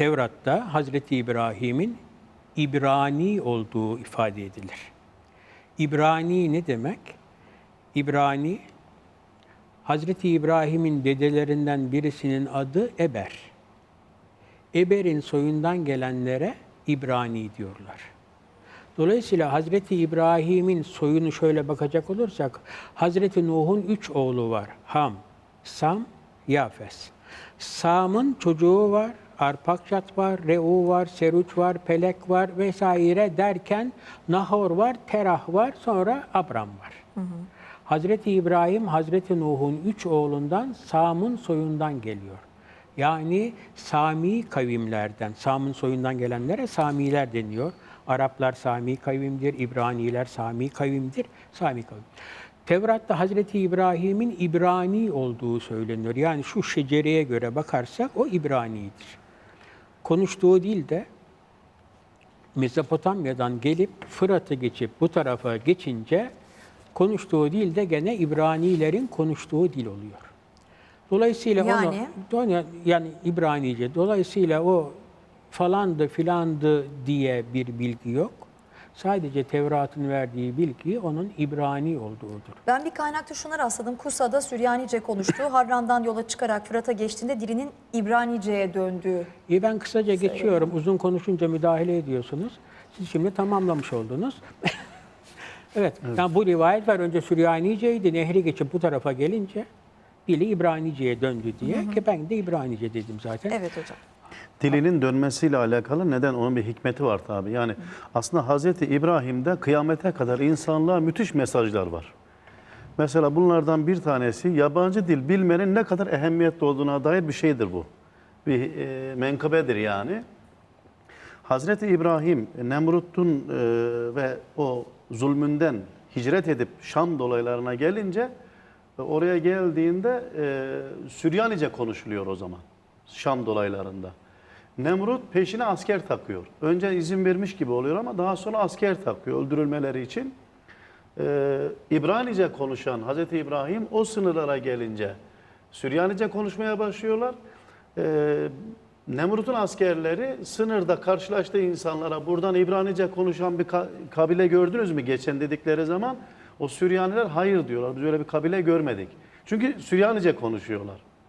Tevrat'ta Hazreti İbrahim'in İbrani olduğu ifade edilir. İbrani ne demek? İbrani, Hazreti İbrahim'in dedelerinden birisinin adı Eber. Eber'in soyundan gelenlere İbrani diyorlar. Dolayısıyla Hazreti İbrahim'in soyunu şöyle bakacak olursak, Hazreti Nuh'un üç oğlu var. Ham, Sam, Yafes. Sam'ın çocuğu var, Arpakşat var, Reu var, Seruç var, Pelek var vesaire derken Nahor var, Terah var, sonra Abram var. Hazreti İbrahim, Hazreti Nuh'un üç oğlundan Sam'ın soyundan geliyor. Yani Sami kavimlerden, Sam'ın soyundan gelenlere Samiler deniyor. Araplar Sami kavimdir, İbraniler Sami kavimdir, Sami kavim. Tevrat'ta Hazreti İbrahim'in İbrani olduğu söyleniyor. Yani şu şecereye göre bakarsak o İbrani'dir. Konuştuğu dil de Mezopotamya'dan gelip Fırat'ı geçip bu tarafa geçince konuştuğu dil de gene İbranilerin konuştuğu dil oluyor. Dolayısıyla Yani? onu yani İbranice dolayısıyla o falandı filandı diye bir bilgi yok. Sadece Tevrat'ın verdiği bilgi onun İbrani olduğudur. Ben bir kaynakta şuna rastladım. Kusa'da Süryanice konuştuğu, Harran'dan yola çıkarak Fırat'a geçtiğinde dilinin İbranice'ye döndüğü. İyi ben kısaca geçiyorum. Uzun konuşunca müdahale ediyorsunuz. Siz şimdi tamamlamış oldunuz. evet, Yani bu rivayet var. Önce Süryaniceydi. Nehri geçip bu tarafa gelince dili İbranice'ye döndü diye. Ki ben de İbranice dedim zaten. Evet hocam. Dilinin dönmesiyle alakalı neden? Onun bir hikmeti var tabii. Yani aslında Hazreti İbrahim'de kıyamete kadar insanlığa müthiş mesajlar var. Mesela bunlardan bir tanesi yabancı dil bilmenin ne kadar ehemmiyetli olduğuna dair bir şeydir bu. Bir e, menkıbedir yani. Hazreti İbrahim Nemrut'un e, ve o zulmünden hicret edip Şam dolaylarına gelince e, oraya geldiğinde e, Süryanice konuşuluyor o zaman Şam dolaylarında. Nemrut peşine asker takıyor. Önce izin vermiş gibi oluyor ama daha sonra asker takıyor öldürülmeleri için. Ee, İbranice konuşan Hazreti İbrahim o sınırlara gelince Süryanice konuşmaya başlıyorlar. Ee, Nemrut'un askerleri sınırda karşılaştığı insanlara buradan İbranice konuşan bir ka- kabile gördünüz mü geçen dedikleri zaman o Süryaniler hayır diyorlar. Biz öyle bir kabile görmedik. Çünkü Süryanice konuşuyorlar.